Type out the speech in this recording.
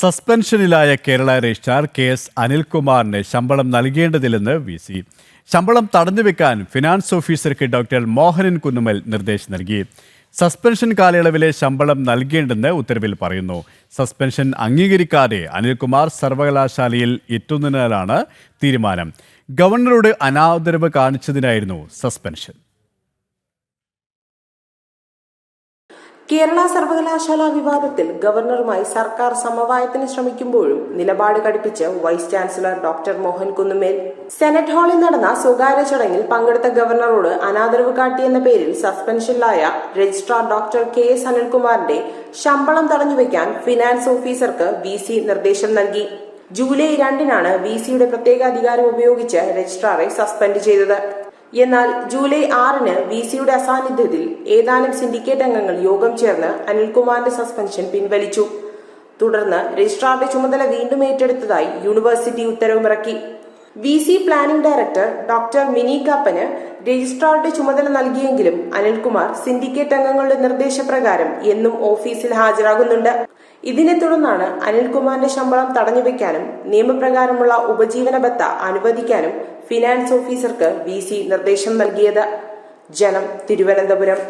സസ്പെൻഷനിലായ Kerala registrar K S അനിൽകുമാറിന് ശമ്പളം നൽകേണ്ടതില്ലെന്ന് വി സി. ശമ്പളം തടഞ്ഞുവെക്കാൻ ഫിനാൻസ് ഓഫീസർക്ക് ഡോക്ടർ മോഹനൻ കുന്നുമൽ നിർദ്ദേശം നൽകി. സസ്പെൻഷൻ കാലയളവിലെ ശമ്പളം നൽകേണ്ടെന്ന് ഉത്തരവിൽ പറയുന്നു. സസ്പെൻഷൻ അംഗീകരിക്കാതെ അനിൽകുമാർ സർവകലാശാലയിൽ എത്തുന്നതിനാലാണ് തീരുമാനം. ഗവർണറോട് അനാദരവ് കാണിച്ചതിനായിരുന്നു സസ്പെൻഷൻ. കേരള സർവകലാശാല വിവാദത്തിൽ ഗവർണറുമായി സർക്കാർ സമവായത്തിന് ശ്രമിക്കുമ്പോഴും നിലപാട് കടുപ്പിച്ച് vice chancellor doctor Mohan Kunnummel. Senate ഹാളിൽ നടന്ന സ്വകാര്യ ചടങ്ങിൽ പങ്കെടുത്ത ഗവർണറോട് അനാദരവ് കാട്ടിയെന്ന പേരിൽ സസ്പെൻഷനിലായ രജിസ്ട്രാർ ഡോക്ടർ കെ എസ് അനിൽകുമാറിന്റെ ശമ്പളം തടഞ്ഞുവെക്കാൻ ഫിനാൻസ് ഓഫീസർക്ക് വി സി നിർദ്ദേശം നൽകി. ജൂലൈ രണ്ടിനാണ് വി സിയുടെ പ്രത്യേക അധികാരം ഉപയോഗിച്ച് രജിസ്ട്രാറെ സസ്പെൻഡ് ചെയ്തത്. എന്നാൽ ജൂലൈ ആറിന് വി സിയുടെ അസാന്നിധ്യത്തിൽ ഏതാനും സിൻഡിക്കേറ്റ് അംഗങ്ങൾ യോഗം ചേർന്ന് അനിൽകുമാറിന്റെ സസ്പെൻഷൻ പിൻവലിച്ചു. തുടർന്ന് രജിസ്ട്രാറുടെ ചുമതല വീണ്ടും ഏറ്റെടുത്തതായി university ഉത്തരവുമിറക്കി. V C planning director doctor Mini കാപ്പന് രജിസ്ട്രാറുടെ ചുമതല നൽകിയെങ്കിലും അനിൽകുമാർ സിൻഡിക്കേറ്റ് അംഗങ്ങളുടെ നിർദ്ദേശപ്രകാരം എന്നും ഓഫീസിൽ ഹാജരാകുന്നുണ്ട്. ഇതിനെ തുടർന്നാണ് അനിൽകുമാറിന്റെ ശമ്പളം തടഞ്ഞുവെക്കാനും നിയമപ്രകാരമുള്ള ഉപജീവന ബത്ത അനുവദിക്കാനും ഫിനാൻസ് ഓഫീസർക്ക് വി നിർദ്ദേശം നൽകിയത്. ജനം തിരുവനന്തപുരം.